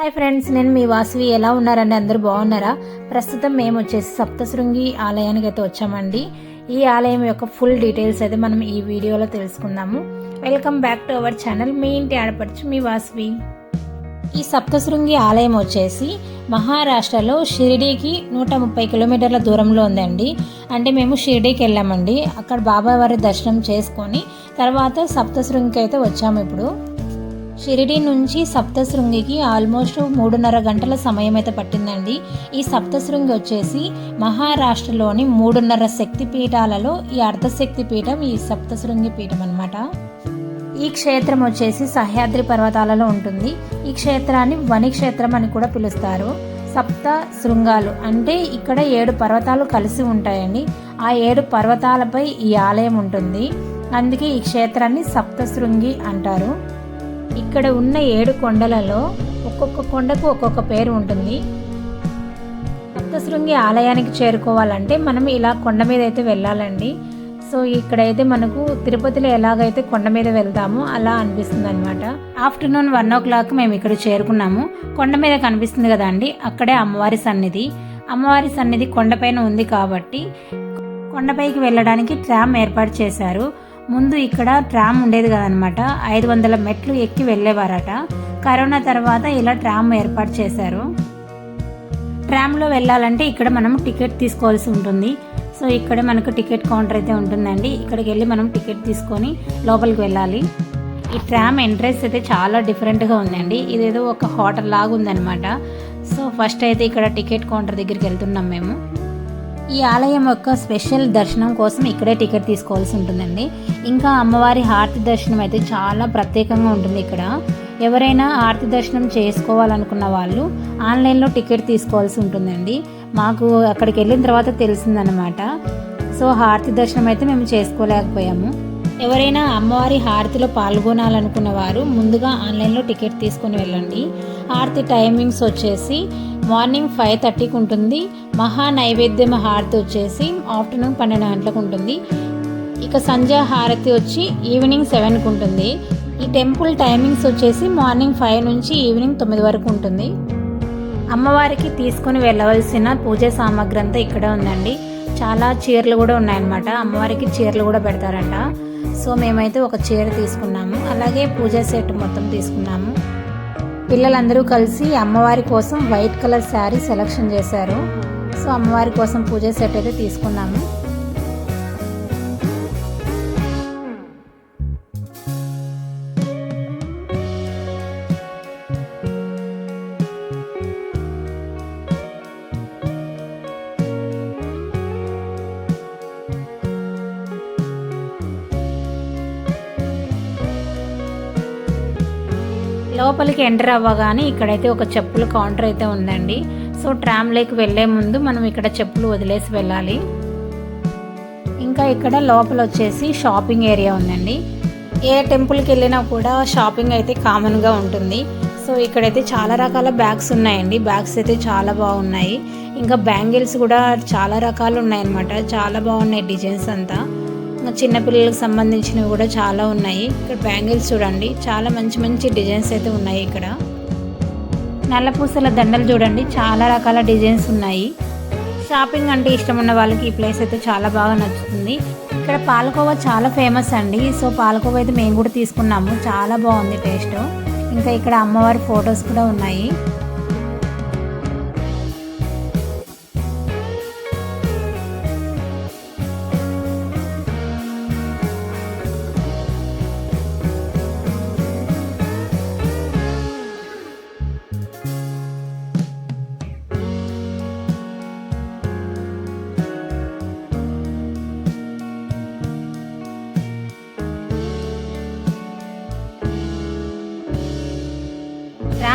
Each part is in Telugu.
హాయ్ ఫ్రెండ్స్ నేను మీ వాసవి. ఎలా ఉన్నారండి? అందరూ బాగున్నారా? ప్రస్తుతం మేము వచ్చేసి సప్తశృంగి ఆలయానికి అయితే వచ్చామండి. ఈ ఆలయం యొక్క ఫుల్ డీటెయిల్స్ అయితే మనం ఈ వీడియోలో తెలుసుకుందాము. Welcome back to our channel మీ ఇంటి ఆడపడుచు మీ వాసవి. ఈ సప్తశృంగి ఆలయం వచ్చేసి మహారాష్ట్రలో షిరిడీకి నూట ముప్పై కిలోమీటర్ల దూరంలో ఉందండి. అంటే మేము షిరిడీకి వెళ్ళామండి. అక్కడ బాబావారి దర్శనం చేసుకొని తర్వాత సప్తశృంగికి అయితే వచ్చాము ఇప్పుడు. షిరిడి నుంచి సప్తశృంగికి ఆల్మోస్ట్ మూడున్నర గంటల సమయం అయితే పట్టిందండి. ఈ సప్తశృంగి వచ్చేసి మహారాష్ట్రలోని మూడున్నర శక్తి పీఠాలలో ఈ అర్ధశక్తి పీఠం ఈ సప్తశృంగి పీఠం అనమాట ఈ క్షేత్రం వచ్చేసి సహ్యాద్రి పర్వతాలలో ఉంటుంది. ఈ క్షేత్రాన్ని వనిక్షేత్రం అని కూడా పిలుస్తారు. సప్త శృంగాలు అంటే ఇక్కడ ఏడు పర్వతాలు కలిసి ఉంటాయండి. ఆ ఏడు పర్వతాలపై ఈ ఆలయం ఉంటుంది. అందుకే ఈ క్షేత్రాన్ని సప్తశృంగి అంటారు. ఇక్కడ ఉన్న ఏడు కొండలలో ఒక్కొక్క కొండకు ఒక్కొక్క పేరు ఉంటుంది. సప్తశృంగి ఆలయానికి చేరుకోవాలంటే మనం ఇలా కొండ మీద అయితే వెళ్ళాలండి. సో ఇక్కడైతే మనకు తిరుపతిలో ఎలాగైతే కొండ మీద వెళ్తామో అలా అనిపిస్తుంది అనమాట ఆఫ్టర్నూన్ వన్ ఓ క్లాక్ మేము ఇక్కడ చేరుకున్నాము. కొండ మీద కనిపిస్తుంది కదండి అక్కడే అమ్మవారి సన్నిధి. అమ్మవారి సన్నిధి కొండపైన ఉంది కాబట్టి కొండపైకి వెళ్ళడానికి ట్రామ్ ఏర్పాటు చేశారు. ముందు ఇక్కడ ట్రామ్ ఉండేది కదనమాట ఐదు వందల మెట్లు ఎక్కి వెళ్ళేవారట. కరోనా తర్వాత ఇలా ట్రామ్ ఏర్పాటు చేశారు. ట్రామ్లో వెళ్ళాలంటే ఇక్కడ మనం టికెట్ తీసుకోవాల్సి ఉంటుంది. సో ఇక్కడ మనకు టికెట్ కౌంటర్ అయితే ఉంటుందండి. ఇక్కడికి వెళ్ళి మనం టికెట్ తీసుకొని లోపలికి వెళ్ళాలి. ఈ ట్రామ్ ఎంట్రెన్స్ అయితే చాలా డిఫరెంట్గా ఉందండి. ఇదేదో ఒక హోటల్ లాగా ఉందన్నమాట. సో ఫస్ట్ అయితే ఇక్కడ టికెట్ కౌంటర్ దగ్గరికి వెళ్తున్నాం మేము. ఈ ఆలయం యొక్క స్పెషల్ దర్శనం కోసం ఇక్కడే టికెట్ తీసుకోవాల్సి ఉంటుందండి. ఇంకా అమ్మవారి హారతి దర్శనం అయితే చాలా ప్రత్యేకంగా ఉంటుంది ఇక్కడ. ఎవరైనా ఆర్తి దర్శనం చేసుకోవాలనుకున్న వాళ్ళు ఆన్లైన్లో టికెట్ తీసుకోవాల్సి ఉంటుందండి. మాకు అక్కడికి వెళ్ళిన తర్వాత తెలిసిందనమాట సో హారతి దర్శనం అయితే మేము చేసుకోలేకపోయాము. ఎవరైనా అమ్మవారి హారతిలో పాల్గొనాలనుకున్న వారు ముందుగా ఆన్లైన్లో టికెట్ తీసుకొని వెళ్ళండి. హారతి టైమింగ్స్ వచ్చేసి మార్నింగ్ ఫైవ్ థర్టీకి ఉంటుంది. మహా నైవేద్యం హారతి వచ్చేసి ఆఫ్టర్నూన్ పన్నెండు గంటలకు ఉంటుంది. ఇక సంధ్యా హారతి వచ్చి ఈవినింగ్ సెవెన్కి ఉంటుంది. ఈ టెంపుల్ టైమింగ్స్ వచ్చేసి మార్నింగ్ ఫైవ్ నుంచి ఈవినింగ్ తొమ్మిది వరకు ఉంటుంది. అమ్మవారికి తీసుకుని వెళ్ళవలసిన పూజ సామాగ్రి అంతా ఇక్కడే ఉందండి. చాలా చీరలు కూడా ఉన్నాయన్నమాట. అమ్మవారికి చీరలు కూడా పెడతారంట. సో మేమైతే ఒక చీర తీసుకున్నాము. అలాగే పూజా సెట్ మొత్తం తీసుకున్నాము. పిల్లలందరూ కలిసి అమ్మవారి కోసం వైట్ కలర్ శారీ సెలెక్షన్ చేశారు. సో అమ్మవారి కోసం పూజ సెట్ అయితే తీసుకున్నాము. లోపలికి ఎంటర్ అవ్వగానే ఇక్కడైతే ఒక చెప్పుల కౌంటర్ అయితే ఉందండి. సో ట్రామ్ లేక్ వెళ్ళే ముందు మనం ఇక్కడ చెప్పులు వదిలేసి వెళ్ళాలి. ఇంకా ఇక్కడ లోపల వచ్చేసి షాపింగ్ ఏరియా ఉందండి. ఏ టెంపుల్కి వెళ్ళినా కూడా షాపింగ్ అయితే కామన్గా ఉంటుంది. సో ఇక్కడైతే చాలా రకాల బ్యాగ్స్ ఉన్నాయండి. బ్యాగ్స్ అయితే చాలా బాగున్నాయి. ఇంకా బ్యాంగిల్స్ కూడా చాలా రకాలు ఉన్నాయన్నమాట. చాలా బాగున్నాయి డిజైన్స్ అంతా. చిన్నపిల్లలకు సంబంధించినవి కూడా చాలా ఉన్నాయి. ఇక్కడ బ్యాంగిల్స్ చూడండి. చాలా మంచి మంచి డిజైన్స్ అయితే ఉన్నాయి ఇక్కడ. నల్లపూసల దండలు చూడండి. చాలా రకాల డిజైన్స్ ఉన్నాయి. షాపింగ్ అంటే ఇష్టం ఉన్న వాళ్ళకి ఈ ప్లేస్ అయితే చాలా బాగా నచ్చుతుంది. ఇక్కడ పాలకోవా చాలా ఫేమస్ అండి. సో పాలకోవా అయితే మేము కూడా తీసుకున్నాము. చాలా బాగుంది టేస్ట్. ఇంకా ఇక్కడ అమ్మవారి ఫొటోస్ కూడా ఉన్నాయి.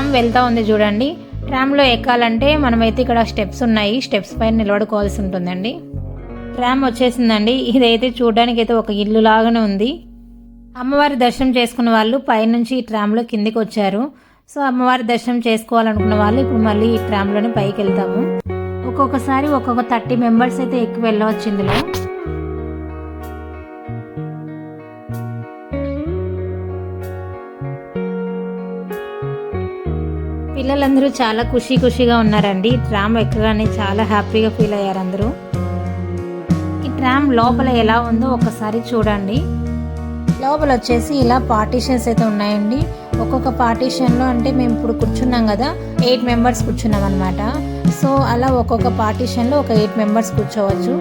ట్రామ్ వెళ్తా ఉంది చూడండి. ట్రామ్లో ఎక్కాలంటే మనమైతే ఇక్కడ స్టెప్స్ ఉన్నాయి. స్టెప్స్ పైన నిలబడుకోవాల్సి ఉంటుందండి. ట్రామ్ వచ్చేసిందండి. ఇదైతే చూడడానికి అయితే ఒక ఇల్లు లాగానే ఉంది. అమ్మవారి దర్శనం చేసుకున్న వాళ్ళు పైనుంచి ఈ ట్రామ్లో కిందికి వచ్చారు సో అమ్మవారి దర్శనం చేసుకోవాలనుకున్న వాళ్ళు ఇప్పుడు మళ్ళీ ఈ ట్రామ్లోనే పైకి వెళ్తాము ఒక్కొక్కసారి ఒక్కొక్క థర్టీ మెంబర్స్ అయితే ఎక్కి వెళ్ళవచ్చు ఇందులో. పిల్లలందరూ చాలా ఖుషి ఖుషిగా ఉన్నారండి. ట్రామ్ ఎక్కగానే చాలా హ్యాపీగా ఫీల్ అయ్యారు అందరూ. ఈ ట్రామ్ లోపల ఎలా ఉందో ఒకసారి చూడండి. లోపల వచ్చేసి ఇలా పార్టీషన్స్ అయితే ఉన్నాయండి. ఒక్కొక్క పార్టీషన్లో అంటే మేము ఇప్పుడు కూర్చున్నాం కదా ఎయిట్ మెంబర్స్ కూర్చున్నాం అనమాట సో అలా ఒక్కొక్క పార్టీషన్లో ఒక ఎయిట్ మెంబర్స్ కూర్చోవచ్చు.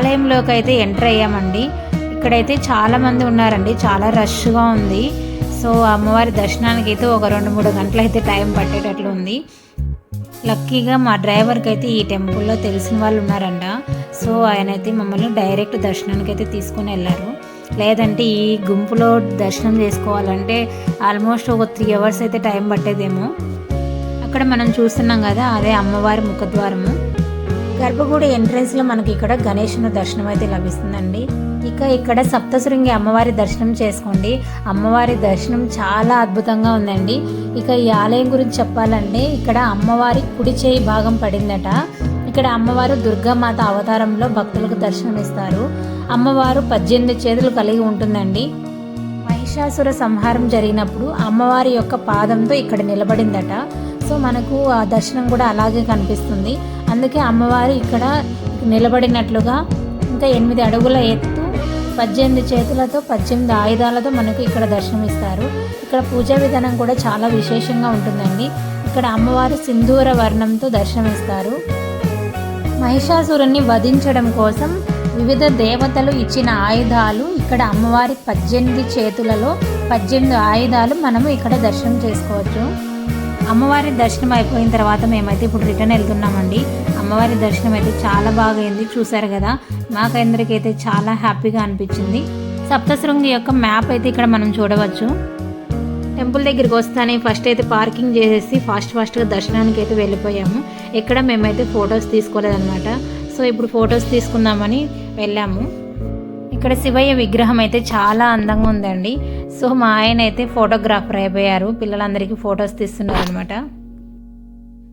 ఆలయంలోకి అయితే ఎంటర్ అయ్యామండి. ఇక్కడైతే చాలామంది ఉన్నారండి. చాలా రష్గా ఉంది. సో అమ్మవారి దర్శనానికి అయితే ఒక రెండు మూడు గంటలు అయితే టైం పట్టేటట్లు ఉంది. లక్కీగా మా డ్రైవర్కి అయితే ఈ టెంపుల్లో తెలిసిన వాళ్ళు ఉన్నారంట. సో ఆయన అయితే మమ్మల్ని డైరెక్ట్ దర్శనానికి అయితే తీసుకుని వెళ్ళారు. లేదంటే ఈ గుంపులో దర్శనం చేసుకోవాలంటే ఆల్మోస్ట్ ఒక త్రీ అవర్స్ అయితే టైం పట్టేదేమో. అక్కడ మనం చూస్తున్నాం కదా అదే అమ్మవారి ముఖద్వారము. గర్భగుడి ఎంట్రన్స్లో మనకి ఇక్కడ గణేషుని దర్శనం అయితే లభిస్తుందండి. ఇక ఇక్కడ సప్తశృంగి అమ్మవారి దర్శనం చేసుకోండి. అమ్మవారి దర్శనం చాలా అద్భుతంగా ఉందండి. ఇక ఈ ఆలయం గురించి చెప్పాలంటే ఇక్కడ అమ్మవారి కుడి చేయి భాగం పడిందట. ఇక్కడ అమ్మవారు దుర్గామాత అవతారంలో భక్తులకు దర్శనం ఇస్తారు అమ్మవారు పద్దెనిమిది చేతులు కలిగి ఉంటుందండి. మహిషాసుర సంహారం జరిగినప్పుడు అమ్మవారి యొక్క పాదంతో ఇక్కడ నిలబడిందట. సో మనకు ఆ దర్శనం కూడా అలాగే కనిపిస్తుంది. అందుకే అమ్మవారు ఇక్కడ నిలబడినట్లుగా ఇంకా ఎనిమిది అడుగుల ఎత్తు పద్దెనిమిది చేతులతో పద్దెనిమిది ఆయుధాలతో మనకు ఇక్కడ దర్శనమిస్తారు. ఇక్కడ పూజా విధానం కూడా చాలా విశేషంగా ఉంటుందండి. ఇక్కడ అమ్మవారు సింధూర వర్ణంతో దర్శనమిస్తారు. మహిషాసురుణ్ణి వధించడం కోసం వివిధ దేవతలు ఇచ్చిన ఆయుధాలు ఇక్కడ అమ్మవారి పద్దెనిమిది చేతులలో పద్దెనిమిది ఆయుధాలు మనము ఇక్కడ దర్శనం చేసుకోవచ్చు. అమ్మవారి దర్శనం అయిపోయిన తర్వాత మేమైతే ఇప్పుడు రిటర్న్ వెళ్తున్నామండి. అమ్మవారి దర్శనం అయితే చాలా బాగా అయింది చూసారు కదా. మాకందరికి అయితే చాలా హ్యాపీగా అనిపించింది. సప్తశృంగి యొక్క మ్యాప్ అయితే ఇక్కడ మనం చూడవచ్చు. టెంపుల్ దగ్గరికి వస్తానే ఫస్ట్ అయితే పార్కింగ్ చేసేసి ఫాస్ట్ ఫాస్ట్గా దర్శనానికి అయితే వెళ్ళిపోయాము. ఎక్కడ మేమైతే ఫొటోస్ తీసుకోలేదన్నమాట. సో ఇప్పుడు ఫొటోస్ తీసుకుందామని వెళ్ళాము. ఇక్కడ శివయ్య విగ్రహం అయితే చాలా అందంగా ఉందండి. సో మా ఆయన అయితే ఫోటోగ్రాఫర్ అయిపోయారు. పిల్లలందరికీ ఫొటోస్ తీస్తున్నారు అనమాట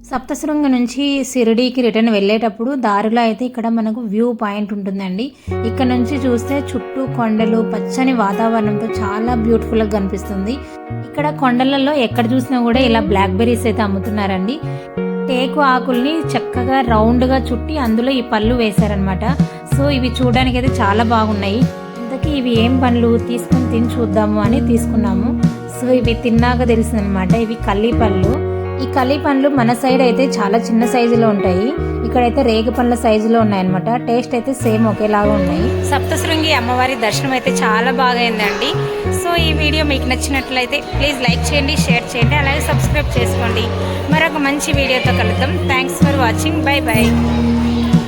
సప్తశృంగ నుంచి షిరిడీకి రిటర్న్ వెళ్ళేటప్పుడు దారిలో అయితే ఇక్కడ మనకు వ్యూ పాయింట్ ఉంటుందండి. ఇక్కడ నుంచి చూస్తే చుట్టూ కొండలు పచ్చని వాతావరణంతో చాలా బ్యూటిఫుల్గా కనిపిస్తుంది. ఇక్కడ కొండలలో ఎక్కడ చూసినా కూడా ఇలా బ్లాక్ బెర్రీస్ అయితే అమ్ముతున్నారండి. టేకు ఆకుల్ని చక్కగా రౌండ్గా చుట్టి అందులో ఈ పళ్ళు వేశారనమాట సో ఇవి చూడడానికి అయితే చాలా బాగున్నాయి. ఇంతకీ ఇవి ఏం పండ్లు? తీసుకొని తిని చూద్దాము అని తీసుకున్నాము. సో ఇవి తిన్నాక తెలిసిందనమాట ఇవి కల్లి పళ్ళు. ఈ కల్లీ పండ్లు మన సైడ్ అయితే చాలా చిన్న సైజులో ఉంటాయి. ఇక్కడైతే రేగు పండ్ల సైజులో ఉన్నాయన్నమాట. టేస్ట్ అయితే సేమ్ ఒకేలాగా ఉన్నాయి. సప్తశృంగి అమ్మవారి దర్శనం అయితే చాలా బాగా అయిందండి. ఈ వీడియో మీకు నచ్చినట్లయితే ప్లీజ్ లైక్ చేయండి షేర్ చేయండి అలాగే సబ్స్క్రైబ్ చేసుకోండి. మరొక మంచి వీడియోతో కలుద్దాం. Thanks for watching bye bye